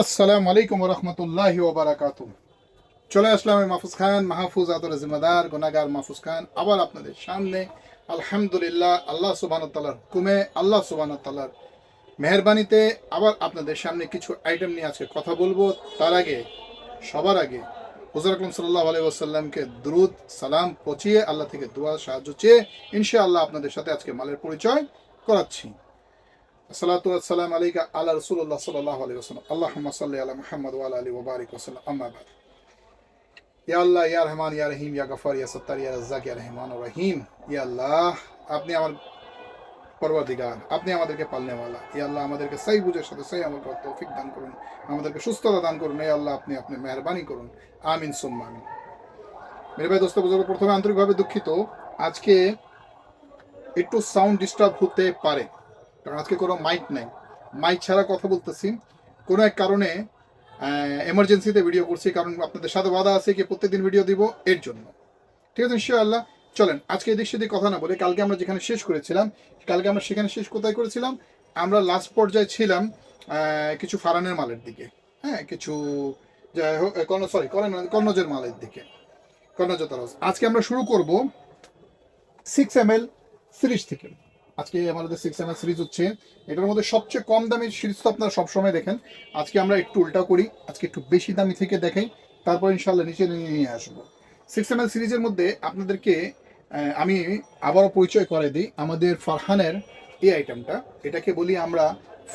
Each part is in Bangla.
আসসালামু আলাইকুম রহমতুল্লাহি ওবারাকাত চলে আসলাম আমি মাহফুজ খান, মাহফুজ আদর জিম্মাদার গোনাগার মাহফুজ খান। আবার আপনাদের সামনে, আলহামদুলিল্লাহ, আল্লাহ সুবাহ তাল্লার হুকুমে, আল্লাহ সুবাহ তাল্লার মেহরবানিতে আবার আপনাদের সামনে কিছু আইটেম নিয়ে আজকে কথা বলব। তার আগে, সবার আগে, হুজুর আকরম সাল্লাহ আলাই ওসাল্লামকে দ্রুত সালাম পচিয়ে আল্লাহ থেকে দোয়া, সাহায্য চেয়ে ইনশাআল্লাহ আপনাদের সাথে আজকে মালের পরিচয় করাচ্ছি। সালাতু আসসালাম আলাইকা আলা রাসূলুল্লাহ সাল্লাল্লাহু আলাইহি ওয়াসাল্লাম। আল্লাহুম্মা সাল্লি আলা মুহাম্মদ ওয়া আলা আলি ওয়া বারিক ওয়াসাল্লাম। আম্মা বাদ। ইয়া আল্লাহ, ইয়া রহমান, ইয়া রহিম, ইয়া গফার ইয়া ইয়া রাজ্জাক, ইয়া রহমান রহিম। ইয়া আল্লাহ, আপনি আমার আপনি আমাদেরকে পালনেওয়ালা। ইয়া আল্লাহ, আমাদেরকে সেই বুঝের সাথে সেই আমল করার তৌফিক দান করুন। আমাদেরকে সুস্থতা দান করুন। ইয়া আল্লাহ, আপনি আপনি মেহরবানি করুন। আমিন, সুম্মা আমিন। মেরে ভাই, দোস্ত বুজুর্গ, প্রথমে আন্তরিকভাবে দুঃখিত। আজকে একটু সাউন্ড ডিস্টার্ব হতে পারে। কারণ আজকে কোনো মাইক নাই। মাইক ছাড়া কথা বলতেছি। কোনো এক কারণে এমার্জেন্সিতে ভিডিও করছি, কারণ আপনাদের সাথে বাধা আছে কি প্রত্যেকদিন ভিডিও দিব এর জন্য। ঠিক আছে, ইনশাআল্লাহ। চলেন, আজকে এদিক সেদিক কথা না বলে কালকে আমরা যেখানে শেষ করেছিলাম, কালকে আমরা সেখানে শেষ কোথায় করেছিলাম? আমরা লাস্ট পর্যায়ে ছিলাম কিছু ফারানের মালের দিকে। হ্যাঁ কিছু যাই হোক কর্ণ সরি কর্ণজের মালের দিকে। কর্ণজ আজকে আমরা শুরু করব সিক্স এম এল সিরিজ থেকে। আজকে আমাদের সিক্স এম সিরিজ হচ্ছে, এটার মধ্যে সবচেয়ে কম দামি সিরিজ তো আপনারা সবসময় দেখেন। আজকে আমরা একটু উল্টা করি, আজকে একটু বেশি দামি থেকে দেখাই, তারপর ইনশাল্লাহ নিচে নিয়ে আসব। সিক্স এম সিরিজের মধ্যে আপনাদেরকে আমি আবারও পরিচয় করে দিই, আমাদের ফারহানের এই আইটেমটা এটাকে বলি আমরা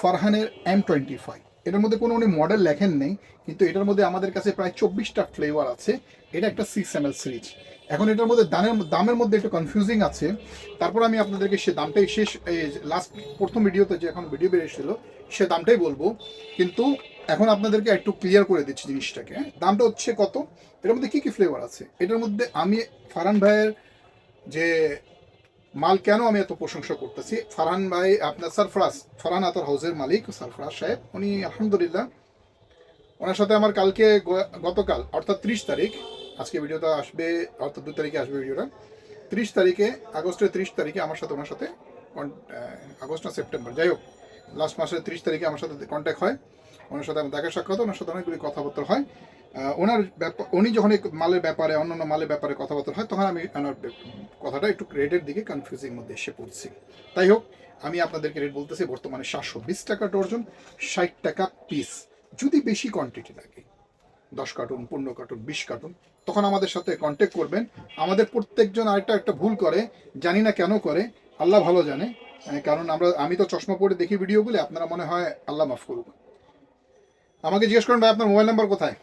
ফারহানের এম টোয়েন্টি ফাইভ এটার মধ্যে কোনো উনি মডেল লেখেন নেই, কিন্তু এটার মধ্যে আমাদের কাছে প্রায় চব্বিশটা ফ্লেভার আছে। এটা একটা সিক্স এম সিরিজ এখন এটার মধ্যে দামের দামের মধ্যে একটু কনফিউজিং আছে। তারপর আমি আপনাদেরকে সে দামটাই শেষ লাস্ট প্রথম ভিডিওতে যে এখন ভিডিও বেরিয়েছিল, সে দামটাই বলব। কিন্তু এখন আপনাদেরকে একটু ক্লিয়ার করে দিচ্ছি জিনিসটাকে? দামটা হচ্ছে কত? এটার মধ্যে কী কী ফ্লেভার আছে? এটার মধ্যে আমি ফারান ভাইয়ের যে মাল কেন আমি এত প্রশংসা করতেছি? ফারহান ভাই, আপনার সারফরাজ, ফারহান আতর হাউসের মালিক, সারফরাজ সাহেব। উনি আলহামদুলিল্লাহ, ওনার সাথে আমার কালকে গতকাল, অর্থাৎ ত্রিশ তারিখ, আজকে ভিডিওটা আসবে, অর্থাৎ দু তারিখে আসবে ভিডিওটা, ত্রিশ তারিখে, আগস্টের ত্রিশ তারিখে আমার সাথে, ওনার সাথে আগস্ট না সেপ্টেম্বর, যাই হোক, লাস্ট মাসের ত্রিশ তারিখে আমার সাথে কন্ট্যাক্ট হয়। ওনার সাথে দেখা সাক্ষাৎ, ওনার সাথে অনেকগুলি কথাবার্তা হয়। ওনার ব্যাপার উনি যখন মালের ব্যাপারে, অন্যান্য মালের ব্যাপারে কথাবার্তা হয়, তখন আমি ওনার কথাটা একটু রেটের দিকে কনফিউজিং মধ্যে এসে পড়ছি। তাই হোক, আমি আপনাদেরকে রেট বলতেছি, বর্তমানে সাতশো বিশ টাকা ডর্জন ষাট টাকা পিস যদি বেশি কোয়ান্টিটি লাগে, দশ কার্টুন পনেরো কার্টুন বিশ কার্টুন তখন আমাদের সাথে কন্ট্যাক্ট করবেন। আমাদের প্রত্যেকজন আরেকটা, একটা ভুল করে, জানি না কেন করে, আল্লাহ ভালো জানে। কারণ আমরা, আমি তো চশমা পরে দেখি ভিডিওগুলি আপনারা মনে হয় আল্লাহ মাফ করুক। আমাকে জিজ্ঞেস করেন, ভাই, আপনার মোবাইল নাম্বার কোথায়?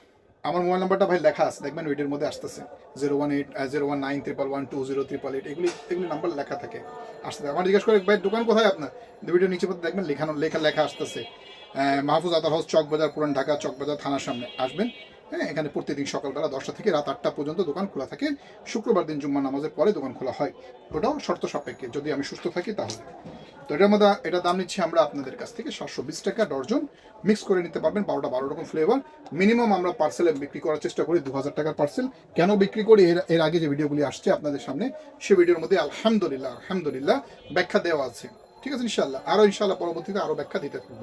আমার মোবাইল নাম্বারটা ভাই লেখা আছে, দেখবেন ভিডিওর মধ্যে আসতেছে। Zero one eight zero one nine triple one two zero triple eight এগুলি এগুলি নাম্বার লেখা থাকে আসতে আমার জিজ্ঞেস করে ভাই, দোকান কোথায় আপনার? ভিডিও নিচে পথে দেখবেন লেখানো লেখা লেখা আসতেছে। মাহফুজ আদার হাউস, চকবাজার, পুরান ঢাকা, চকবাজার থানার সামনে। আসবেন হ্যাঁ এখানে প্রতিদিন সকালবেলা দশটা থেকে রাত আটটা পর্যন্ত দোকান খোলা থাকে। শুক্রবার দিন জুম্মা নামাজের পরে দোকান খোলা হয়। ওটাও শর্ত সাপেক্ষে, যদি আমি সুস্থ থাকি তাহলে। তো এটার মধ্যে এটা দাম নিচ্ছি আমরা আপনাদের কাছ থেকে সাতশো বিশ টাকা ডর্জন মিক্স করে নিতে পারবেন বারোটা বারো রকম ফ্লেভার মিনিমাম আমরা পার্সেলে বিক্রি করার চেষ্টা করি দু হাজার টাকার পার্সেল কেন বিক্রি করি? এর এর আগে যে ভিডিওগুলি আসছে আপনাদের সামনে, সে ভিডিওর মধ্যে আলহামদুলিল্লাহ আলহামদুলিল্লাহ ব্যাখ্যা দেওয়া আছে। ঠিক আছে ইনশাল্লাহ আরও ইনশাল্লাহ পরবর্তীতে আরও ব্যাখ্যা দিতে থাকব।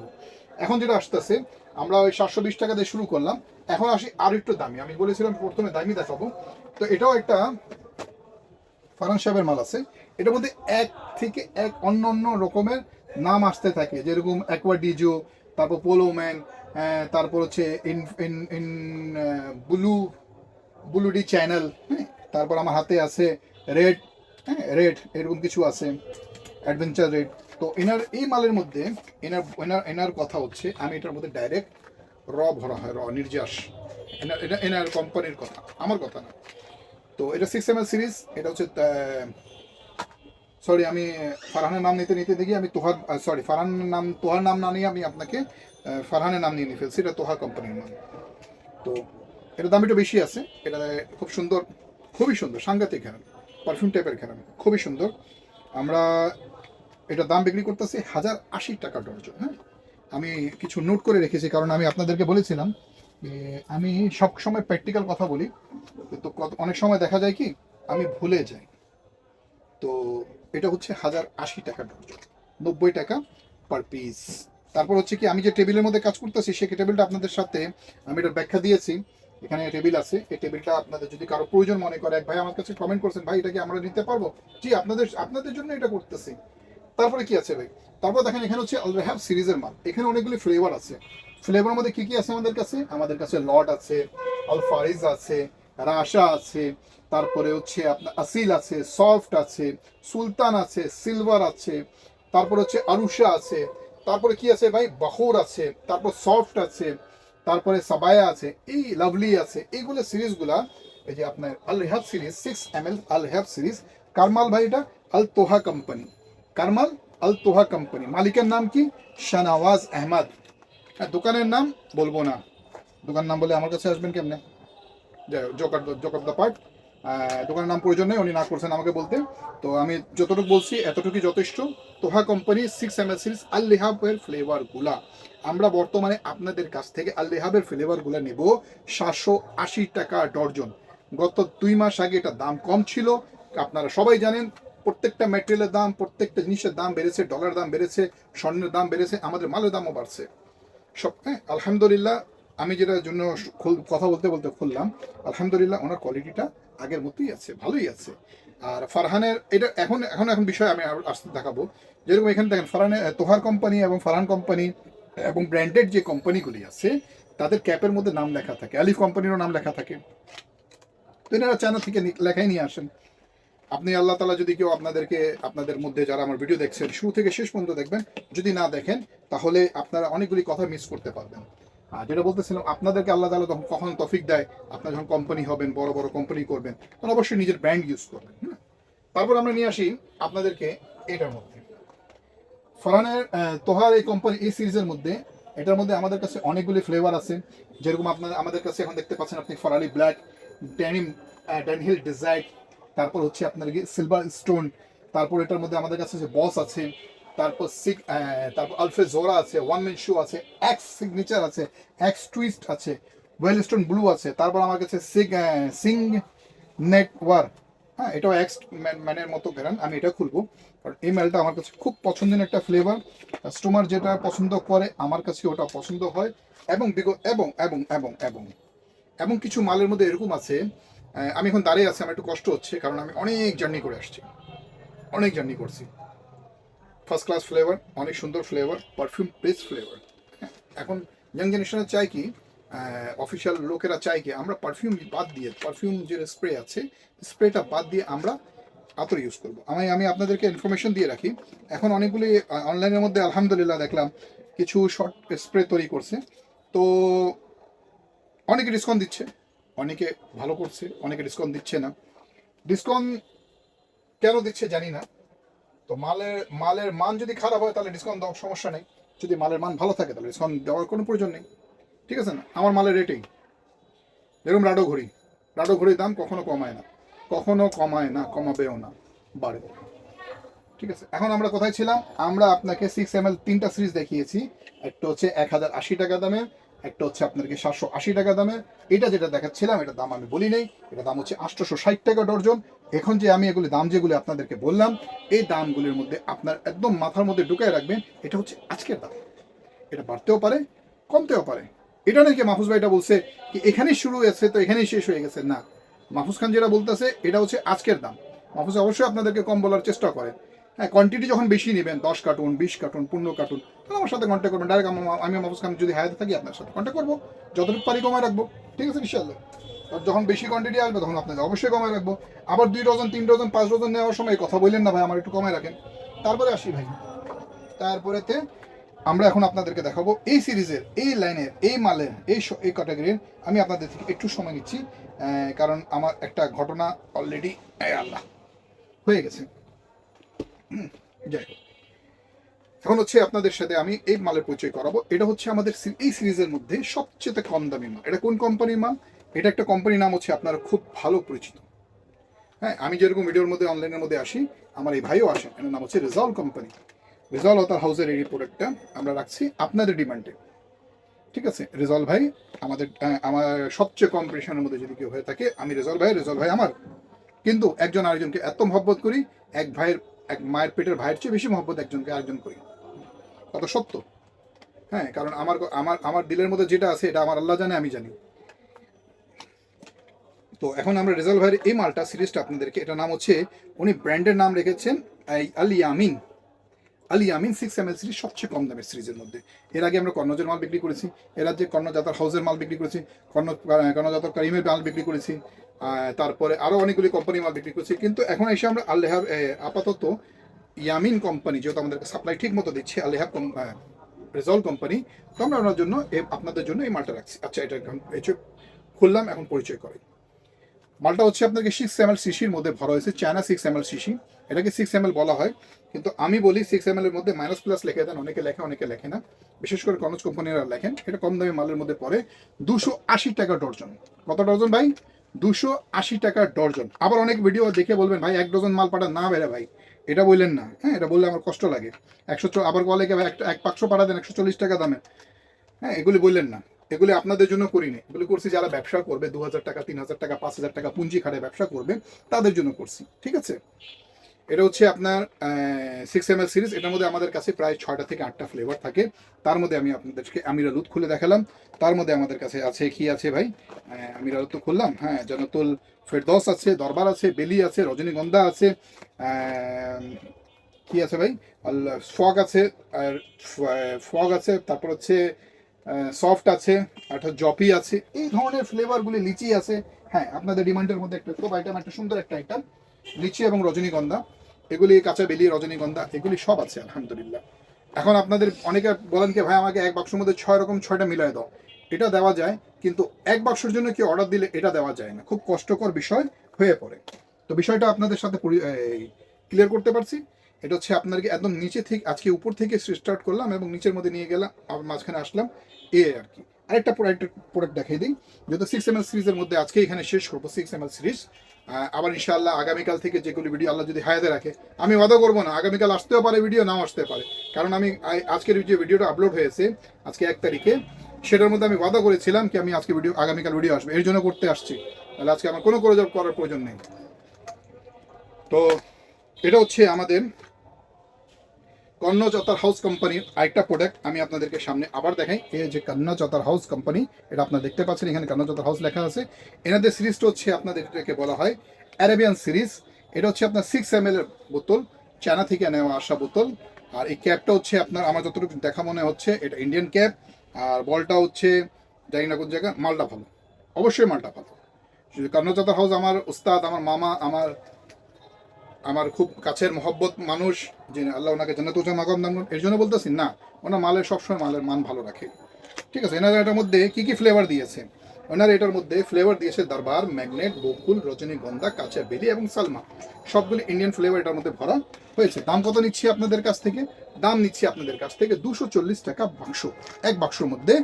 এখন যেটা আসতেছে, আমরা ওই সাতশো বিশ টাকা দিয়ে শুরু করলাম। এখন আসি আর একটু দামি। আমি বলেছিলাম প্রথমে দামি দেখাবো। তো এটাও একটা ফারান সাহেবের মাল আছে। এটার মধ্যে এক থেকে এক অন্য অন্য রকমের নাম আসতে থাকে। যেরকম অ্যাকোয়াডিজো তারপর পোলোম্যান তারপর হচ্ছে in in in blue blue de Chanel হ্যাঁ? তারপর আমার হাতে আছে রেড হ্যাঁ? রেড এরকম কিছু আছে অ্যাডভেঞ্চার রেড তো এনার, এই মালের মধ্যে এনার এনার এনার কথা হচ্ছে, আমি এটার মধ্যে ডাইরেক্ট র ভরা হয়, র নির্যাস। এনার এটা এনার কোম্পানির কথা, আমার কথা না। তো এটা সিক্স এম সিরিজ এটা হচ্ছে সরি আমি ফারহানের নাম নিতে নিতে দেখি, আমি তোহার সরি ফারহানের নাম, তোহার নাম না নিয়ে আমি আপনাকে ফারহানের নাম নিয়ে নিয়ে ফেলছি, এটা তোহা কোম্পানির নাম। তো এটা দাম একটু বেশি আছে, এটা খুব সুন্দর, খুবই সুন্দর, সাংঘাতিক খেরান পারফিউম টাইপের খেরান, খুবই সুন্দর। আমরা এটা দাম বিক্রি করতেছি হাজার আশি টাকা ডর্জন হ্যাঁ? আমি কিছু নোট করে রেখেছি, কারণ আমি আপনাদেরকে বলেছিলাম আমি সব সময় প্র্যাকটিক্যাল কথা বলি তো অনেক সময় দেখা যায় কি, আমি ভুলে যাই। তো এটা হচ্ছে হাজার আশি টাকা ডর্জন নব্বই টাকা পার পিস তারপর হচ্ছে কি, আমি যে টেবিলের মধ্যে কাজ করতেছি, সেই টেবিলটা আপনাদের সাথে আমি এটা ব্যাখ্যা দিয়েছি। এখানে টেবিল আছে, এই টেবিলটা আপনাদের যদি কারও প্রয়োজন মনে করে, এক ভাই আমার কাছে কমেন্ট করছেন, ভাই, এটা কি আমরা নিতে পারব? জি, আপনাদের আপনাদের জন্য এটা করতেছি। তারপরে কি আছে ভাই? তারপর দেখেন, এখানে হচ্ছে আল রেহাব সিরিজের মাল। এখানে অনেকগুলি ফ্লেভার আছে। ফ্লেভারের মধ্যে কি কি আছে আমাদের কাছে? আমাদের কাছে লট আছে আল ফারিজ আছে রাশা আছে, তারপরে হচ্ছে আপনার আসিল আছে, সফট আছে, সুলতান আছে, সিলভার আছে, তারপর হচ্ছে আরুষা আছে, তারপরে কি আছে ভাই? বাহুর আছে, তারপর সফট আছে, তারপরে সাবায়া আছে, এই লাভলি আছে, এইগুলো সিরিজগুলা, এই যে আপনার Al Rehab series six M L Al Rehab series, caramel ভাই এটা আল তোহা কোম্পানি কারমাল আল তোহা কোম্পানি মালিকের নাম কি? শাহনওয়াজ আহমদ। দোকানের নাম বলব না। দোকান নাম বলে আমার কাছে আসবেন কেমনে? জোকার জোকার দ্য পার্ট দোকানের নাম প্রয়োজন নেই, উনি না করছেন আমাকে বলতে। তো আমি যতটুকু বলছি, এতটুকুই যথেষ্ট। Toha company six M L series Al লেহাবের ফ্লেভারগুলা আমরা বর্তমানে আপনাদের কাছ থেকে আল লেহাবের ফ্লেভারগুলো নেব সাতশো আশি টাকা ডর্জন। গত দুই মাস আগে এটা দাম কম ছিল। আপনারা সবাই জানেন, প্রত্যেকটা ম্যাটেরিয়ালের দাম, প্রত্যেকটা জিনিসের দাম বেড়েছে ডলার দাম বেড়েছে, স্বর্ণের দাম বেড়েছে, আমাদের মালের দামও বাড়ছে। সব হ্যাঁ আলহামদুলিল্লাহ আমি যেটার জন্য কথা বলতে বলতে খুললাম, আলহামদুলিল্লাহ ওনার কোয়ালিটিটা আগের মতোই আছে, ভালোই আছে। আর ফারহানের, এটা এখন এখন এখন বিষয় আমি আসতে দেখাবো। যেরকম এখানে দেখেন, ফারহানের তোহার কোম্পানি এবং ফারহান কোম্পানি এবং ব্র্যান্ডেড যে কোম্পানিগুলি আছে, তাদের ক্যাপের মধ্যে নাম লেখা থাকে আলিফ কোম্পানিরও নাম লেখা থাকে। তো এনারা চায়না থেকে লেখাই নিয়ে আসেন। আপনি আল্লাহ তালা যদি কেউ আপনাদেরকে, আপনাদের মধ্যে যারা আমার ভিডিও দেখছেন, শুরু থেকে শেষ পর্যন্ত দেখবেন, যদি না দেখেন, তাহলে আপনারা অনেকগুলি কথা মিস করতে পারবেন। আর যেটা বলতেছিলাম, আপনাদেরকে আল্লাহ তালা তখন কখন তফিক দেয়, আপনার যখন কোম্পানি হবেন, বড় বড় কোম্পানি করবেন, তখন অবশ্যই নিজের ব্র্যান্ড ইউজ করবেন হুম? তারপর আমরা নিয়ে আসি আপনাদেরকে এটার মধ্যে ফরানের তোহার এই কোম্পানি এই সিরিজের মধ্যে, এটার মধ্যে আমাদের কাছে অনেকগুলি ফ্লেভার আছে যেরকম আপনার, আমাদের কাছে এখন দেখতে পাচ্ছেন আপনি ফরালি ব্ল্যাক ড্যানিম ড্যানহিল ডিজাইট তারপর হচ্ছে আপনার সিলভার স্টোন তারপর এটার মধ্যে আমাদের কাছে বস আছে তারপর তারপর আলফে জোরা আছে ওয়ান ম্যান শু আছে এক্স সিগনেচার আছে এক্স টুইস্ট আছে ওয়েল স্টোন ব্লু আছে, তারপর আমার কাছে সিগ সিং নেটওয়ার্ক হ্যাঁ এটাও এক্স ম্যানের মতো বেরান আমি এটা খুলবো। এই মেলটা আমার কাছে খুব পছন্দের একটা ফ্লেভার কাস্টমার যেটা পছন্দ করে, আমার কাছে ওটা পছন্দ হয়। এবং এবং এবং এবং এবং এবং কিছু মালের মধ্যে এরকম আছে আমি এখন দাঁড়িয়ে আছি, আমার একটু কষ্ট হচ্ছে, কারণ আমি অনেক জার্নি করে আসছি। অনেক জার্নি করছি। ফার্স্ট ক্লাস ফ্লেভার অনেক সুন্দর ফ্লেভার পারফিউম বেস ফ্লেভার এখন ইয়াং জেনারেশনে চাই কি অফিসিয়াল লোকেরা চাই কি, আমরা পারফিউম বাদ দিয়ে পারফিউম যে স্প্রে আছে স্প্রেটা বাদ দিয়ে আমরা আতর ইউজ করব। আমি আমি আপনাদেরকে ইনফরমেশন দিয়ে রাখি, এখন অনেকগুলি অনলাইনের মধ্যে আলহামদুলিল্লাহ দেখলাম, কিছু শর্ট স্প্রে তৈরি করছে। তো অনেকে ডিসকাউন্ট দিচ্ছে, অনেকে ভালো করছে, অনেকে ডিসকাউন্ট দিচ্ছে না। ডিসকাউন্ট কেন দিচ্ছে জানি না তো মালের মালের মান যদি খারাপ হয়, তাহলে ডিসকাউন্ট দেওয়ার সমস্যা নেই। যদি মালের মান ভালো থাকে, তাহলে ডিসকাউন্ট দেওয়ার কোনো প্রয়োজন নেই। ঠিক আছে না? আমার মালের রেটেই এরকম রাডো ঘড়ি। রাডো ঘড়ির দাম কখনো কমায় না। কখনো কমায় না, কমাবেও না, বাড়ে। ঠিক আছে? এখন আমরা কোথায় ছিলাম? আমরা আপনাকে সিক্স এম তিনটা সিরিজ দেখিয়েছি। একটা হচ্ছে এক হাজার আশি টাকা দামের, একটা হচ্ছে আপনাকে সাতশো আশি টাকা দামের। এটা যেটা দেখাচ্ছিলাম এটা দাম আমি বলি নেই। এটা দাম হচ্ছে আটশোশো ষাট টাকা ডর্জন এখন যে আমি এগুলি দাম যেগুলি আপনাদেরকে বললাম, এই দামগুলির মধ্যে আপনার একদম মাথার মধ্যে ঢুকায় রাখবেন, এটা হচ্ছে আজকের দাম। এটা বাড়তেও পারে, কমতেও পারে। এটা নাকি মাহফুজ ভাই এটা বলছে কি এখানেই শুরু হয়েছে তো এখানেই শেষ হয়ে গেছে? না। মাহফুজ খান যেটা বলতেছে, এটা হচ্ছে আজকের দাম। মাহফুজ অবশ্যই আপনাদেরকে কম বলার চেষ্টা করে। হ্যাঁ কোয়ান্টিটি যখন বেশি নেবেন, দশ কার্টুন, বিশ কার্টুন, পনেরো কার্টুন, তাহলে আমার সাথে কন্ট্যাক্ট করবেন। ডাইরেক্ট আমি মাহফুজ খান যদি হায়াতে থাকি, আপনার সাথে কন্ট্যাক্ট করব। যতটুকু পারি কমায় রাখব। ঠিক আছে ইনশাল্লাহ যখন বেশি কোয়ান্টিটি আসবে তখন আপনাকে অবশ্যই কমায় রাখব। আবার দুই ডজন, তিন ডজন, পাঁচ ডজন নেওয়ার সময় কথা বললেন না ভাই, আমার একটু কমায় রাখেন। তারপরে আসি ভাই। তারপরেতে আমরা এখন আপনাদেরকে দেখাবো এই সিরিজের, এই লাইনের, এই মালের, এই এই ক্যাটাগরির আমি আপনাদের থেকে একটু সময় নিচ্ছি কারণ আমার একটা ঘটনা অলরেডি আল্লাহ, হয়ে গেছে। যাই এখন হচ্ছে আপনাদের সাথে আমি এই মালের পরিচয় করাবো। এটা হচ্ছে আমাদের এই সিরিজের মধ্যে সবচেয়ে কম দামি মাল। এটা কোন কোম্পানির মাল? এটা একটা কোম্পানির নাম হচ্ছে আপনারা খুব ভালো পরিচিত। হ্যাঁ আমি যেরকম ভিডিওর মধ্যে অনলাইনের মধ্যে আসি, আমার এই ভাইও আসেন এর নাম হচ্ছে রেজল কোম্পানি রেজল ও তার হাউসের এই প্রোডাক্টটা আমরা রাখছি আপনাদের ডিমান্ডে ঠিক আছে? রেজল ভাই, আমাদের আমার সবচেয়ে কম প্রেশনের মধ্যে যদি কেউ হয়ে থাকে, আমি রেজল ভাই রেজল ভাই আমার। কিন্তু একজন আরেকজনকে এত মহব্বত করি, এক ভাইয়ের, এক মায়ের পেটের ভাইয়ের চেয়ে বেশি মহব্বত একজনকে আরেকজন করি। কত সত্য? হ্যাঁ কারণ আমার আমার আমার দিলের মধ্যে যেটা আছে, এটা আমার আল্লাহ জানে, আমি জানি। তো এখন আমরা রেজাল্ট ভাইয়ের এই মালটা, সিরিজটা আপনাদেরকে এটা নাম হচ্ছে, উনি ব্র্যান্ডের নাম রেখেছেন, এই Al Yamin Al Yamin six M L series সবচেয়ে কম দামের সিরিজের মধ্যে। এর আগে আমরা কর্ণজের মাল বিক্রি করেছি, এর আগে কর্ণজাতার হাউসের মাল বিক্রি করেছি, কর্ণ, কর্ণজাতার কারিমের মাল বিক্রি করেছি তারপরে আরও অনেকগুলি কোম্পানি মাল বিক্রি করেছি, কিন্তু এখন এসে আমরা আল্লেহাব আপাতত ইয়ামিন কোম্পানি যেহেতু আমাদেরকে সাপ্লাই ঠিক মতো দিচ্ছে আল্লেহাব রেজল্ট কোম্পানি তো আমরা ওনার জন্য আপনাদের জন্য এই মালটা রাখছি। আচ্ছা এটা খুললাম, এখন পরিচয় করে মালটা হচ্ছে আপনাকে সিক্স এম এল সিসির মধ্যে ভরা হয়েছে China six M L CC এটাকে সিক্স এম এল বলা হয়। কিন্তু আমি বলি সিক্স এম এর মধ্যে মাইনাস প্লাস লিখে দেন, অনেকে লেখে অনেকে লেখে না। বিশেষ করে কনজ কোম্পানিরা লেখেন। এটা কম দামি মালের মধ্যে পড়ে দুশো আশি টাকা ডর্জন। কত ডর্জন ভাই? দুশো আশি টাকা ডর্জন। আবার অনেক ভিডিও দেখে বলবেন, ভাই, এক ডজন মাল পাঠান। না বেড়ে ভাই, এটা বললেন না। হ্যাঁ এটা বললে আমার কষ্ট লাগে। একশো আবার বলে কি, ভাই একটা এক পাঁচশো পাঠা দেন একশো চল্লিশ টাকা দামে। হ্যাঁ এগুলি বললেন না। এগুলি আপনাদের জন্য করি করিনি। এগুলি করছি যারা ব্যবসা করবে দু হাজার টাকা তিন হাজার টাকা পাঁচ হাজার টাকা পুঁজি খাটে ব্যবসা করবে, তাদের জন্য করছি, ঠিক আছে? এটা হচ্ছে আপনার সিক্স এম সিরিজ এটার মধ্যে আমাদের কাছে প্রায় ছয়টা থেকে আটটা ফ্লেভার থাকে। তার মধ্যে আমি আপনাদেরকে আমিরা দুধ খুলে দেখালাম। তার মধ্যে আমাদের কাছে আছে কি আছে ভাই? আমিরা তো খুললাম হ্যাঁ জনতুল ফেরদৌস আছে, দরবার আছে, বেলি আছে, রজনীগন্ধা আছে কি আছে ভাই? ফগ আছে, আর ফগ আছে, তারপর হচ্ছে সফট আছে একটা জপি আছে। এই ধরনের ফ্লেভারগুলি লিচি আছে। হ্যাঁ আপনাদের ডিমান্ডের মধ্যে একটা খুব আইটেম একটা সুন্দর একটা আইটেম লিচি এবং রজনীগন্ধা। এগুলি কাঁচা বেলি, রজনীগন্ধা, এগুলি সব আছে, আলহামদুলিল্লাহ। এখন আপনাদের অনেকে বলেন কি, ভাই, আমাকে এক বাক্সের মধ্যে ছয় রকম, ছয়টা মিলাই দাও। এটা দেওয়া যায়, কিন্তু এক বাক্সের জন্য কি অর্ডার দিলে এটা দেওয়া যায় না। খুব কষ্টকর বিষয় হয়ে পড়ে। তো বিষয়টা আপনাদের সাথে ক্লিয়ার করতে পারছি? এটা হচ্ছে আপনাকে একদম নিচে থেকে, আজকে উপর থেকে স্টার্ট করলাম এবং নিচের মধ্যে নিয়ে গেলাম, আবার মাঝখানে আসলাম এ আর কি। আরেকটা প্রোডাক্ট প্রোডাক্ট দেখাই দিই। যেহেতু সিক্স এম এল সিরিজের মধ্যে আজকে এখানে শেষ করব সিক্স এম এল সিরিজ আবার ইনশাআল্লাহ আগামীকাল থেকে যেগুলি ভিডিও আল্লাহ যদি হায়াতে রাখে। আমি ওয়াদা করব না, আগামীকাল আসতেও পারে ভিডিও নাও আসতে পারে। কারণ আমি আজকের যে ভিডিওটা আপলোড হয়েছে, আজকে এক তারিখে, সেটার মধ্যে আমি ওয়াদা করেছিলাম কি আমি আজকে ভিডিও আগামীকাল ভিডিও আসবে। এর জন্য করতে আসছি। তাহলে আজকে আমার কোনো করে করার প্রয়োজন নেই। তো, এটা হচ্ছে আমাদের কর্ণচতার হাউস কোম্পানির আরেকটা প্রোডাক্ট আমি আপনাদেরকে সামনে আবার দেখাই। এই যে কর্ণচতার হাউস কোম্পানি এটা আপনারা দেখতে পাচ্ছেন, এখানে কর্ণচতার হাউস লেখা আছে। এনাদের সিরিজটা হচ্ছে আপনাদের এটাকে বলা হয় অ্যারাবিয়ান সিরিজ এটা হচ্ছে আপনার সিক্স এম এর বোতল চায়না থেকে নেওয়া আসা বোতল। আর এই ক্যাপটা হচ্ছে আপনার, আমার যতটুকু দেখা মনে হচ্ছে, এটা ইন্ডিয়ান ক্যাপ আর বলটা হচ্ছে, জানি না কোন জায়গা মালটা ভালো। অবশ্যই মালটা ভালো। কর্ণচতার হাউস আমার উস্তাদ, আমার মামা, আমার আমার খুব কাছের মহব্বত মানুষ যে আল্লাহ ওনাকে জান্নাত উচ্চ মাগম করুন। এর জন্য বলতেছি না, ওনার মালের সবসময় মালের মান ভালো রাখে ঠিক আছে, এনারা এটার মধ্যে কি কি ফ্লেভার দিয়েছে ওনারা এটার মধ্যে ফ্লেভার দিয়েছে দরবার, ম্যাগনেট, বকুল, রজনীগন্ধা, কাঁচা বেলি এবং সালমা। সবগুলি ইন্ডিয়ান ফ্লেভার এটার মধ্যে ভরা হয়েছে। দাম কত নিচ্ছি আপনাদের কাছ থেকে? দাম নিচ্ছি আপনাদের কাছ থেকে দুশো চল্লিশ টাকা বাক্স। এক বাক্সর মধ্যে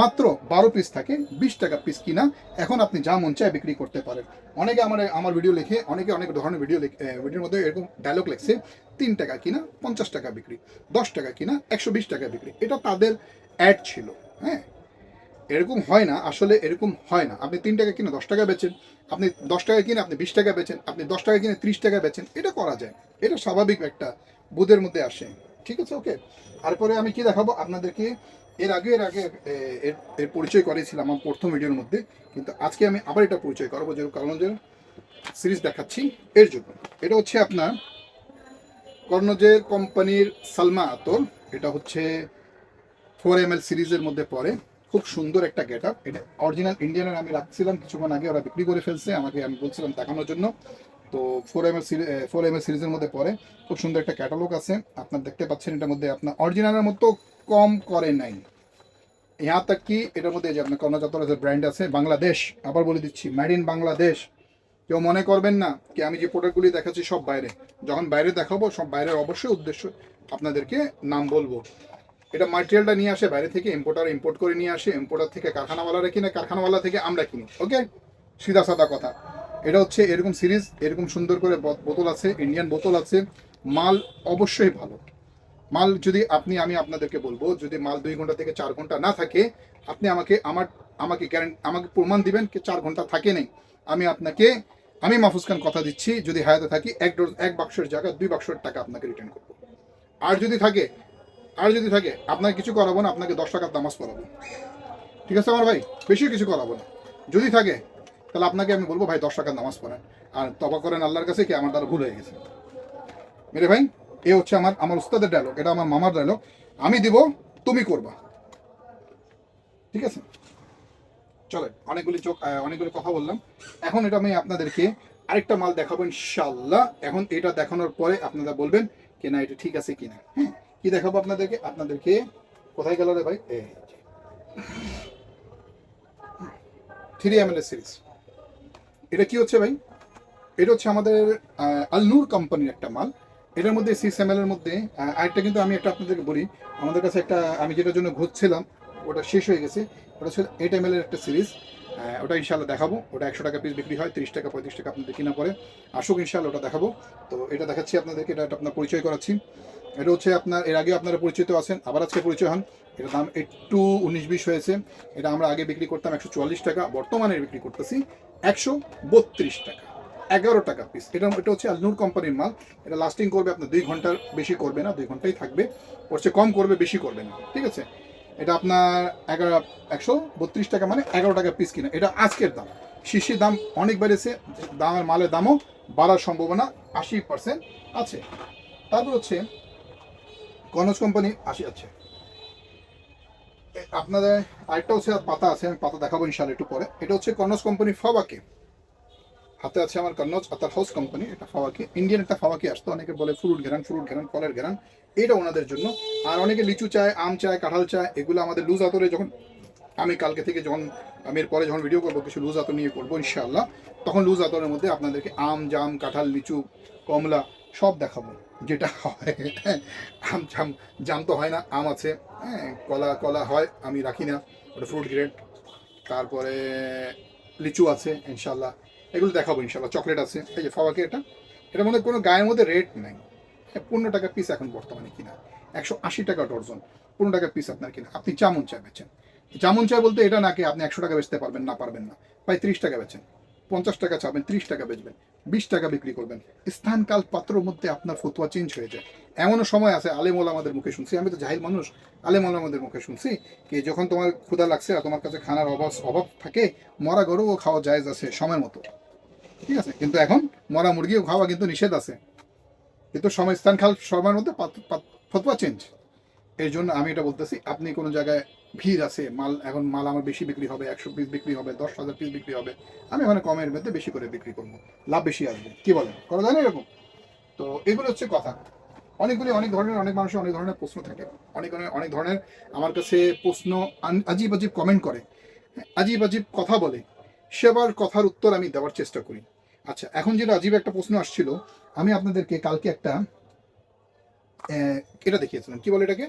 মাত্র বারো পিস থাকে, বিশ টাকা পিস কিনা। এখন আপনি যা মন চায় বিক্রি করতে পারেন। অনেকে আমার আমার ভিডিও লিখে, অনেকে অনেক ধরনের ভিডিও ভিডিওর মধ্যে এরকম ডায়লগ লেখছে, তিন টাকা কিনা, পঞ্চাশ টাকা বিক্রি, দশ টাকা কিনা, একশো বিশ টাকা বিক্রি। এটা তাদের অ্যাড ছিল হ্যাঁ? এরকম হয় না, আসলে এরকম হয় না। আপনি তিন টাকা কিনে দশ টাকা বেচেন, আপনি দশ টাকা কিনে আপনি বিশ টাকা বেচেন, আপনি দশ টাকা কিনে ত্রিশ টাকা বেচেন, এটা করা যায়। এটা স্বাভাবিক একটা বুধের মধ্যে আসে। ঠিক আছে, ওকে? তারপরে আমি কি দেখাবো? আপনাদেরকে এর আগে এর আগে এর পরিচয় করেছিলাম আমার প্রথম ভিডিওর মধ্যে, কিন্তু আজকে আমি আবার এটা পরিচয় করব যে কারণ যে সিরিজ দেখাচ্ছি এর জন্য। এটা হচ্ছে আপনার কর্ণজের কোম্পানির সালমা আতর। এটা হচ্ছে ফোর এম এল সিরিজের মধ্যে পড়ে। খুব সুন্দর একটা গেট আপ এটা অরিজিনাল ইন্ডিয়ানের আমি রাখছিলাম, কিছুক্ষণ আগে ওরা বিক্রি করে ফেলছে, আমাকে আমি বলছিলাম দেখানোর জন্য। তো four M L four M L সিরিজের মধ্যে পড়ে খুব সুন্দর একটা ক্যাটালগ আছে। আপনার দেখতে পাচ্ছেন এটার মধ্যে আপনার অরিজিনালের মতো কম করে নাই। ইহা তাক কি? এটার মধ্যে যে আপনার কর্ণজাতর যে ব্র্যান্ড আছে, বাংলাদেশ। আবার বলে দিচ্ছি মেড ইন বাংলাদেশ। কেউ মনে করবেন না কি আমি যে প্রোডাক্টগুলি দেখাচ্ছি সব বাইরে। যখন বাইরে দেখাবো, সব বাইরের অবশ্যই উদ্দেশ্য আপনাদেরকে নাম বলব। এটা মাটেরিয়ালটা নিয়ে আসে বাইরে থেকে ইম্পোর্টার ইম্পোর্ট করে নিয়ে আসে ইম্পোর্টার থেকে কারখানাওয়ালারা কিনে, কারখানাওয়ালা থেকে আমরা কিনি ওকে সিধা সাদা কথা। এটা হচ্ছে এরকম সিরিজ, এরকম সুন্দর করে বোতল আছে ইন্ডিয়ান বোতল আছে, মাল অবশ্যই ভালো। মাল যদি আপনি, আমি আপনাদেরকে বলব, যদি মাল দুই ঘণ্টা থেকে চার ঘণ্টা না থাকে, আপনি আমাকে, আমার, আমাকে গ্যারেন্টি আমাকে প্রমাণ দিবেন কি চার ঘণ্টা থাকে নেই। আমি আপনাকে, আমি মাহফুজ খান কথা দিচ্ছি, যদি হায়াতে থাকি, এক ডোজ এক বাক্সের জায়গায় দুই বাক্সের টাকা আপনাকে রিটার্ন করব। আর যদি থাকে আর যদি থাকে, আপনাকে কিছু করাবো না, আপনাকে দশ টাকার দামাজ করাবো ঠিক আছে আমার ভাই? বেশি কিছু করাবো না। যদি থাকে, তাহলে আপনাকে আমি বলব, ভাই, দশ টাকার নামাজ পড়েন। আর তবা করেন আল্লাহর কাছে কি আমার দ্বারা ভুল হয়ে গেছে? মেরে ভাই, এ হচ্ছে আমার আমার উস্তাদের ডায়লগ এটা আমার মামার ডায়লগ আমি দিব, তুমি করবা। ঠিক আছে? চলে অনেকগুলি চোখ অনেকগুলি কথা বললাম। এখন এটা আমি আপনাদেরকে আরেকটা মাল দেখাবো ইনশাল্লাহ এখন এটা দেখানোর পরে আপনারা বলবেন কি না এটা ঠিক আছে কিনা? হ্যাঁ। কি দেখাবো আপনাদেরকে? আপনাদেরকে কোথায় গেল রে ভাই? থ্রি এম সিরিজ এটা কি হচ্ছে ভাই? এটা হচ্ছে আমাদের আলনুর কোম্পানির একটা মাল। এটার মধ্যে সিক্স এম এর মধ্যে আরেকটা কিন্তু আমি একটা আপনাদেরকে বলি। আমাদের কাছে একটা, আমি যেটার জন্য ঘুরছিলাম, ওটা শেষ হয়ে গেছে। ওটা ছিল এইট এম এর একটা সিরিজ ওটা ইনশাল্লাহ দেখাবো। ওটা একশো টাকা পিস বিক্রি হয়, তিরিশ টাকা, পঁয়ত্রিশ টাকা আপনাদের কিনা পরে আসুক ইনশাল্লাহ ওটা দেখাবো। তো এটা দেখাচ্ছি আপনাদেরকে, এটা আপনার পরিচয় করাচ্ছি। এটা হচ্ছে আপনার, এর আগে আপনারা পরিচিত আছেন, আবার আজকে পরিচয় হন। এটার দাম একটু উনিশ বিশ হয়েছে। এটা আমরা আগে বিক্রি করতাম একশো চুয়াল্লিশ টাকা, বর্তমানে বিক্রি করতেছি একশো বত্রিশ টাকা, এগারো টাকা পিস এটা এটা হচ্ছে আলনুর কোম্পানির মাল। এটা লাস্টিং করবে আপনার দুই ঘণ্টার বেশি করবে না, দুই ঘন্টাই থাকবে। ওর চেয়ে কম করবে, বেশি করবে না, ঠিক আছে? এটা আপনার এগারো, একশো বত্রিশ টাকা মানে এগারো টাকা পিস কিনা। এটা আজকের দাম। শিশির দাম অনেক বেড়েছে দামের মালের দামও বাড়ার সম্ভাবনা আশি পার্সেন্ট আছে। তারপর হচ্ছে কনজ কোম্পানি আশি আছে আপনাদের আরেকটা হচ্ছে পাতা আছে, আমি পাতা দেখাবো ইনশাল্লাহ একটু পরে। এটা হচ্ছে কনজ কোম্পানি ফাওয়াকে। হাতে আছে আমার কন্নজ আতার হাউস কোম্পানি এটা ফাওয়াকি। ইন্ডিয়ান একটা ফাওয়াকি আসতো, অনেকে বলে ফ্রুট ঘেরান ফ্রুট ঘেরান ফলের ঘেরান। এটা ওনাদের জন্য। আর অনেকে লিচু চায়, আম চায়, কাঁঠাল চায়, এগুলো আমাদের লুজ আতরে যখন আমি কালকে থেকে যখন, আমি এর পরে যখন ভিডিও করব, কিছু লুজ আতর নিয়ে করব ইনশাআল্লাহ, তখন লুজ আতরের মধ্যে আপনাদেরকে আম, জাম, কাঁঠাল, লিচু, কমলা সব দেখাবো। যেটা হয়, আম জাম তো হয় না, আম আছে হ্যাঁ কলা কলা হয়, আমি রাখি না, ওটা ফ্রুট গ্রেড তারপরে লিচু আছে ইনশাল্লাহ এগুলো দেখাবো ইনশাল্লাহ চকলেট আছে, এই যে ফাওয়াকে এটা এটার মধ্যে কোনো গায়ের মধ্যে রেট নাই। হ্যাঁ পনেরো টাকা পিস এখন বর্তমানে কিনা, একশো আশি টাকা ডর্জন পনেরো টাকা পিস আপনার কিনা, আপনি যেমন চা বেচেন। যেমন চা বলতে এটা নাকি আপনি একশো টাকা বেচতে পারবেন, না পারবেন না, প্রায় ত্রিশ টাকা বেচেন, পঞ্চাশ টাকা চাবেন, ত্রিশ টাকা বেচবেন। বিশ টাকা বিক্রি করবেন। স্থান কাল পাত্রর মধ্যে আপনার ফতুয়া চেঞ্জ হয়ে যায়। এমনও সময় আছে, আলেমোল আমাদের মুখে শুনছি। আমি তো জাহিল মানুষ, আলেমোল আমাদের মুখে শুনছি কি যখন তোমার ক্ষুদা লাগছে আর তোমার কাছে খানার অভাব অভাব থাকে, মরা গরুও খাওয়া জায়েজ আছে সময় মতো। ঠিক আছে? কিন্তু এখন মরা মুরগিও খাওয়া কিন্তু নিষেধ আছে। কিন্তু সময় স্থান খাল সময়ের মধ্যে পাত- চেঞ্জ এর জন্য আমি এটা বলতেছি, আপনি কোনো জায়গায় ভিড় আছে, মাল, এখন মাল আমার বেশি বিক্রি হবে, একশো পিস বিক্রি হবে, দশ হাজার পিস বিক্রি হবে। আমি ওখানে কমের মধ্যে বেশি করে বিক্রি করব, লাভ বেশি আসবে, কি বলেন? করা যায় না এরকম? তো এগুলো হচ্ছে কথা। অনেকগুলি, অনেক ধরনের, অনেক মানুষের অনেক ধরনের প্রশ্ন থাকে। অনেক অনেক ধরনের আমার কাছে প্রশ্ন আজীব আজীব কমেন্ট করে। আজীব আজীব কথা বলে। সেবার কথার উত্তর আমি দেওয়ার চেষ্টা করি। আচ্ছা এখন যেটা আজীব একটা প্রশ্ন আসছিল, আমি আপনাদেরকে কালকে একটা এটা দেখিয়েছিলাম। কি বলে এটাকে?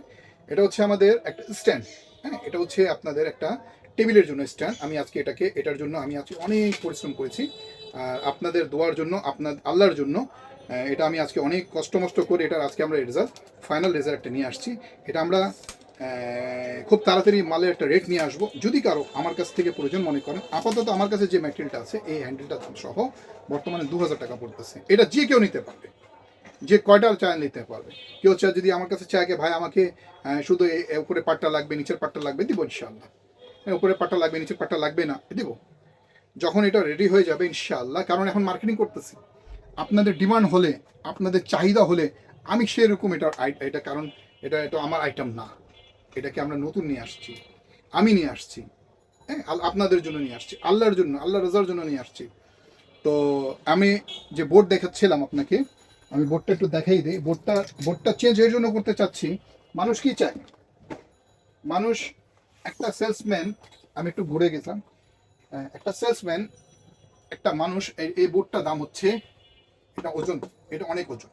এটা হচ্ছে আমাদের একটা স্ট্যান্ড হ্যাঁ এটা হচ্ছে আপনাদের একটা টেবিলের জন্য স্ট্যান্ড। আমি আজকে এটাকে, এটার জন্য আমি আজকে অনেক পরিশ্রম করেছি। আর আপনাদের দোয়ার জন্য, আপনার, আল্লাহর জন্য এটা আমি আজকে অনেক কষ্ট মষ্ট করে এটার আজকে আমরা রেজাল্ট ফাইনাল রেজাল্ট একটা নিয়ে আসছি। এটা আমরা খুব তাড়াতাড়ি মালের একটা রেট নিয়ে আসব। যদি কারও আমার কাছ থেকে প্রয়োজন মনে করেন, আপাতত আমার কাছে যে ম্যাটেরিয়ালটা আছে, এই হ্যান্ডেলটা সহ বর্তমানে দু হাজার টাকা পড়তেছে। এটা যে কেউ নিতে পারবে। যে কয়টার চায় নিতে পারবে? কেউ চায় যদি আমার কাছে চায় ভাই আমাকে শুধু উপরে পাটটা লাগবে নিচের পাটটা লাগবে দিব ইনশাআল্লাহ। হ্যাঁ, উপরে পাটটা লাগবে নিচের পাটটা লাগবে না দিব। যখন এটা রেডি হয়ে যাবে ইনশাআল্লাহ কারণ এখন মার্কেটিং করতেছি। আপনাদের ডিমান্ড হলে আপনাদের চাহিদা হলে আমি সেরকম এটা এটা কারণ এটা এটা আমার আইটেম না। এটাকে আমরা নতুন নিয়ে আসছি। আমি নিয়ে আসছি। হ্যাঁ আপনাদের জন্য নিয়ে আসছি। আল্লাহর জন্য আল্লাহ রাজার জন্য নিয়ে আসছি। তো আমি যে বোর্ড দেখাচ্ছিলাম আপনাকে আমি বোর্ডটা একটু দেখাই দিই। বোর্ডটা বোর্ডটা চেঞ্জ এর জন্য করতে চাচ্ছি। মানুষ কি চায়? মানুষ একটা সেলসম্যান আমি একটু ঘুরে গেছিলাম একটা সেলসম্যান একটা মানুষ, এই- এই বোর্ডটা দাম হচ্ছে, এটা ওজন, এটা অনেক ওজন।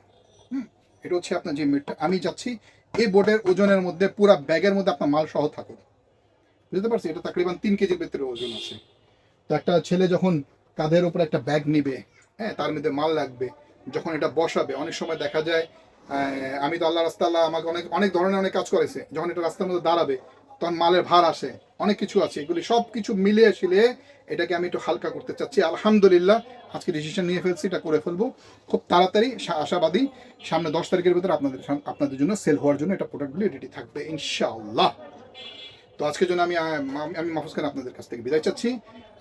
হুম, এটা হচ্ছে আপনার যে মেটটা আমি যাচ্ছি, এই বোর্ডের ওজনের মধ্যে পুরা ব্যাগের মধ্যে আপনার মাল সহ থাকুক। বুঝতে পারছি এটা তাকরিবান তিন কেজির ভেতরে ওজন আছে। তো একটা ছেলে যখন কাঁধের উপর একটা ব্যাগ নিবে হ্যাঁ তার মধ্যে মাল লাগবে যখন এটা বসাবে, অনেক সময় দেখা যায় আমি তো আল্লাহ রাস্তা আল্লাহ আমাকে অনেক অনেক ধরনের অনেক কাজ করেছে। যখন এটা রাস্তার মধ্যে দাঁড়াবে, তখন মালের ভার আসে, অনেক কিছু আছে। এগুলি সব কিছু মিলিয়ে শিলিয়ে এটাকে আমি একটু হালকা করতে চাচ্ছি। আলহামদুলিল্লাহ, আজকে ডিসিশন নিয়ে ফেলছি, এটা করে ফেলব। খুব তাড়াতাড়ি আশাবাদী, সামনে দশ তারিখের ভিতরে আপনাদের আপনাদের জন্য সেল হওয়ার জন্য এটা প্রোডাক্টগুলি রেডি থাকবে, ইনশাআল্লাহ। তো আজকের জন্য আমি আমি মাহফুজ খান আপনাদের কাছ থেকে বিদায় চাচ্ছি।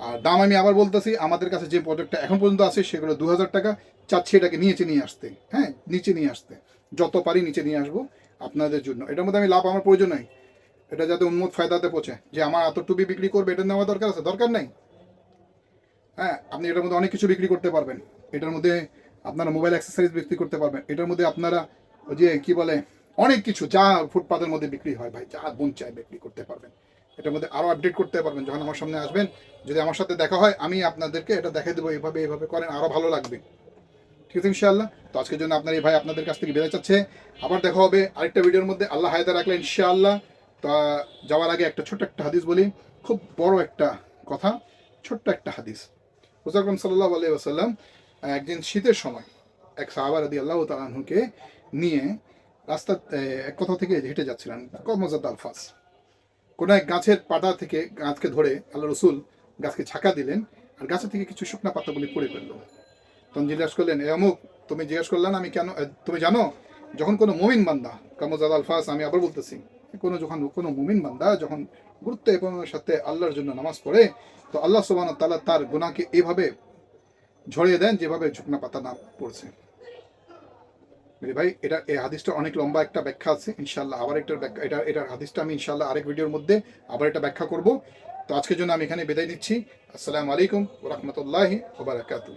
আর দাম আমি আবার বলতেছি, আমাদের কাছে যে প্রোডাক্টটা এখন পর্যন্ত আছে, সেগুলো দু হাজার টাকা। চাচ্ছি এটাকে নিচে নিয়ে আসতে হ্যাঁ? নিচে নিয়ে আসতে। যত পারি নিচে নিয়ে আসব আপনাদের জন্য। এটার মধ্যে আমি লাভ আমার প্রয়োজন নাই। এটা যাতে উন্মত ফায়দাতে পৌঁছে। যে আমার এত টুপি বিক্রি করবে, এটা নেওয়া দরকার আছে? দরকার নেই। হ্যাঁ আপনি এটার মধ্যে অনেক কিছু বিক্রি করতে পারবেন। এটার মধ্যে আপনারা মোবাইল অ্যাক্সেসরিজ বিক্রি করতে পারবেন। এটার মধ্যে আপনারা যে, কি বলে অনেক কিছু যা ফুটপাতের মধ্যে বিক্রি হয় ভাই, যা বোন চায় বিক্রি করতে পারবেন। এটার মধ্যে আরও আপডেট করতে পারবেন, যখন আমার সামনে আসবেন, যদি আমার সাথে দেখা হয়, আমি আপনাদেরকে এটা দেখাই দেবো, এইভাবে এইভাবে করেন আরও ভালো লাগবে। ঠিক আছে ইনশাআল্লাহ? তো আজকের জন্য আপনার এই ভাই আপনাদের কাছ থেকে বেরোয় যাচ্ছে আবার দেখা হবে আরেকটা ভিডিওর মধ্যে। আল্লাহ হায়দা রাখলে ইনশাআল্লাহ। তা, যাওয়ার আগে একটা ছোট্ট একটা হাদিস বলি। খুব বড় একটা কথা, ছোট্ট একটা হাদিস। হুজাকরম সাল্লাহ আলাই আসাল্লাম একদিন শীতের সময় এক সাহাবার আদি আল্লাহ তালাহুকে নিয়ে রাস্তা এক কথা থেকে হেঁটে যাচ্ছিলেন কমজাদ আলফাস কোনো এক গাছের পাতা থেকে গাছকে ধরে আল্লাহ রসুল গাছকে ছাকা দিলেন আর গাছের থেকে কিছু শুকনা পাতাগুলি পড়ে ফেলল তখন জিজ্ঞাসা করলেন, এ অমুক, তুমি জিজ্ঞাসা করলেন আমি কেন তুমি জানো, যখন কোনো মুমিন বান্দা কামজাদ আলফাস আমি আবার বলতেছি, কোনো যখন কোনো মুমিন বান্দা যখন গুরুত্ব এবং সাথে আল্লাহর জন্য নামাজ পড়ে, তো আল্লাহ সুবান তাল্লাহ তার গুনাহকে এভাবে ঝরিয়ে দেন যেভাবে শুকনা পাতা না পড়ছে। মেরে ভাই, এটা এই হাদিসটা অনেক লম্বা একটা ব্যাখ্যা আছে ইনশাল্লাহ আবার একটা ব্যাখ্যা, এটা, এটার হাদিসটা আমি ইনশাল্লাহ আরেক ভিডিওর মধ্যে আবার এটা ব্যাখ্যা করব। তো আজকের জন্য আমি এখানে বিদায় নিচ্ছি। আসসালামু আলাইকুম রহমতুল্লাহি ওবরাকাতুহ